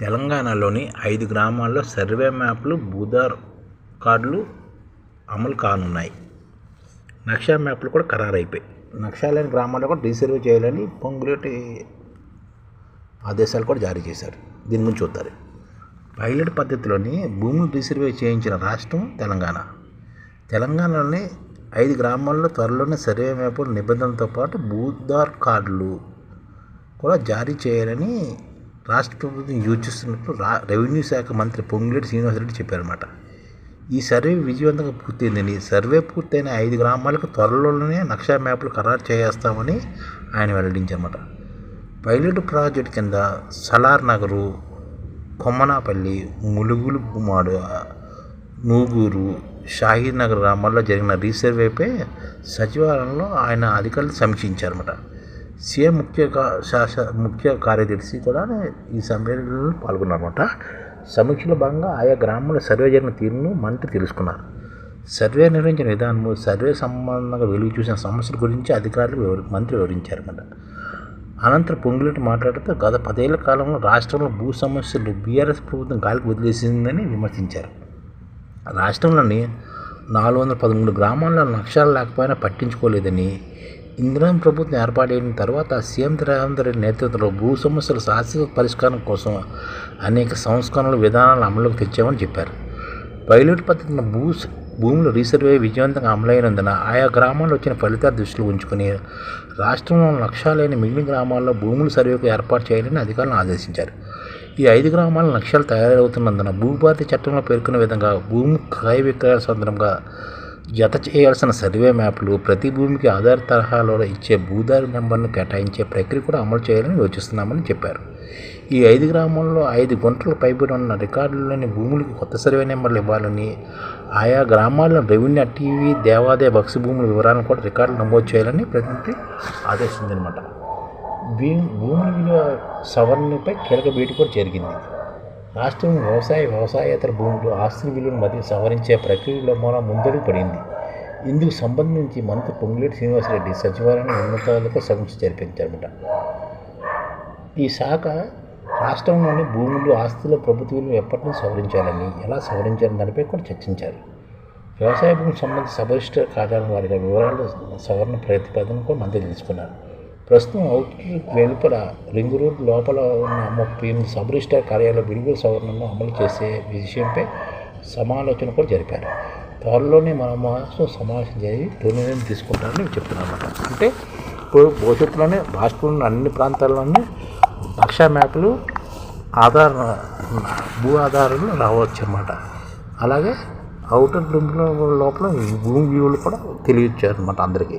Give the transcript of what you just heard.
తెలంగాణలోని ఐదు గ్రామాల్లో సర్వే మ్యాప్లు భూధార్ కార్డులు అమలు కానున్నాయి. నక్షా మ్యాప్లు కూడా ఖరారైపోయాయి. నక్షా లేని గ్రామాల్లో కూడా రీసర్వే చేయాలని పొంగులేటి ఆదేశాలు కూడా జారీ చేశారు. దీని గురించి చూద్దారు పైలట్ పద్ధతిలోని భూములు రీసర్వే చేయించిన రాష్ట్రం తెలంగాణ. తెలంగాణలోని ఐదు గ్రామాల్లో త్వరలోనే సర్వే మ్యాపుల నిబంధనలతో పాటు భూధార్ కార్డులు కూడా జారీ చేయాలని రాష్ట్ర ప్రభుత్వం యోచిస్తున్నట్లు రా రెవెన్యూ శాఖ మంత్రి పొంగిరెడ్డి శ్రీనివాసరెడ్డి చెప్పారన్నమాట. ఈ సర్వే విజయవంతంగా పూర్తయిందని సర్వే పూర్తయిన ఐదు గ్రామాలకు త్వరలోనే నక్షా మ్యాప్లు ఖరారు చేస్తామని ఆయన వెల్లడించారన్నమాట. పైలట్ ప్రాజెక్ట్ కింద సలార్ నగరు కొమ్మనాపల్లి ములుగులు గుమాడు నూగూరు షాహీద్ నగర్ గ్రామాల్లో జరిగిన రీసర్వేపై సచివాలయంలో ఆయన అధికారులు సమీక్షించారన్నమాట. సీఎం ముఖ్య శాస ముఖ్య కార్యదర్శి కూడా ఈ సమ్మేళనంలో పాల్గొన్నారన్నమాట. సమీక్షలో భాగంగా ఆయా గ్రామాల సర్వే జరిగిన తీరును మంత్రి తెలుసుకున్నారు. సర్వే నిర్వహించిన విధానము సర్వే సంబంధంగా వెలుగు చూసిన సమస్యల గురించి అధికారులు వివరి మంత్రి వివరించారన్నమాట. అనంతరం పొంగులేటి మాట్లాడుతూ గత పదేళ్ళ కాలంలో రాష్ట్రంలో భూ సమస్యలు బీఆర్ఎస్ ప్రభుత్వం గాలికి వదిలేసిందని విమర్శించారు. రాష్ట్రంలోని నాలుగు వందల పదమూడు గ్రామాల్లో లక్ష్యాలు లేకపోయినా పట్టించుకోలేదని ఇందిరా ప్రభుత్వం ఏర్పాటైన తర్వాత సీఎం రేవంత్ రెడ్డి నేతృత్వంలో భూ సమస్యల శాశ్వత పరిష్కారం కోసం అనేక సంస్కరణలు విధానాలు అమలులోకి తెచ్చామని చెప్పారు. పైలట్ పద్ధతిన భూ భూముల రీసర్వే విజయవంతంగా అమలైనందున ఆయా గ్రామాల్లో వచ్చిన ఫలితాలు దృష్టిలో ఉంచుకుని రాష్ట్రంలో లక్ష్యాలైన మిగిలిన గ్రామాల్లో భూముల సర్వేకు ఏర్పాటు చేయాలని అధికారులను ఆదేశించారు. ఈ ఐదు గ్రామాల లక్ష్యాలు తయారవుతున్నందున భూభారతి చట్టంలో పేర్కొన్న విధంగా భూమి క్రయ విక్రయాల సందర్భంగా జత చేయాల్సిన సర్వే మ్యాప్లు ప్రతి భూమికి ఆధార్ తరహాలో ఇచ్చే భూదారి నెంబర్ను కేటాయించే ప్రక్రియ కూడా అమలు చేయాలని యోచిస్తున్నామని చెప్పారు. ఈ ఐదు గ్రామాల్లో ఐదు గుంటలు పైబడి ఉన్న రికార్డులోని భూములకు కొత్త సర్వే నెంబర్లు ఇవ్వాలని ఆయా గ్రామాల్లో రెవెన్యూ టీవీ దేవాదాయ బక్సి భూముల వివరాలను కూడా రికార్డులు నమోదు చేయాలని ప్రతినిధి ఆదేశించిందనమాట భూ భూముల విలువ సవరణపై కీలక భేటీ కూడా జరిగింది. రాష్ట్రం వ్యవసాయ వ్యవసాయేతర భూములు ఆస్తుల విలువను మధ్య సవరించే ప్రక్రియలో మూలం ముందడుగు పడింది. ఇందుకు సంబంధించి మంత్రి పొంగులేటి శ్రీనివాసరెడ్డి సచివాలయం ఉన్నతాలకు సమీక్ష జరిపించారట ఈ శాఖ రాష్ట్రంలోని భూములు ఆస్తుల ప్రభుత్వ విలువ ఎప్పటి నుంచి సవరించాలని ఎలా సవరించాలని దానిపై కూడా చర్చించారు. వ్యవసాయ భూమికి సంబంధించి సబరిస్టర్ రిజిస్టర్ కార్యాలయం వారి వివరాలు సవరణ ప్రతిపాదన కూడా మంత్రి తెలుసుకున్నారు. ప్రస్తుతం అవుట్లెట్ వెలుపల రింగ్ రోడ్ లోపల ఉన్న ముప్పై ఎనిమిది సబ్ రిజిస్టార్ కార్యాలయ విలువల సవరణను అమలు చేసే విషయంపై సమాలోచన కూడా జరిపారు. త్వరలోనే మన మాసం సమావేశం జరిగి నిర్ణయం తీసుకుంటారని చెప్తున్నాను అంటే ఇప్పుడు భవిష్యత్తులోనే రాష్ట్రంలోని అన్ని ప్రాంతాల్లోనే నక్షా మ్యాప్లు ఆధార భూ ఆధారాలు రావచ్చు అన్నమాట అలాగే అవుటర్ లింక్ల లోపల ఈ భూమి వ్యూలు కూడా తెలియచ్చారు అనమాట అందరికీ.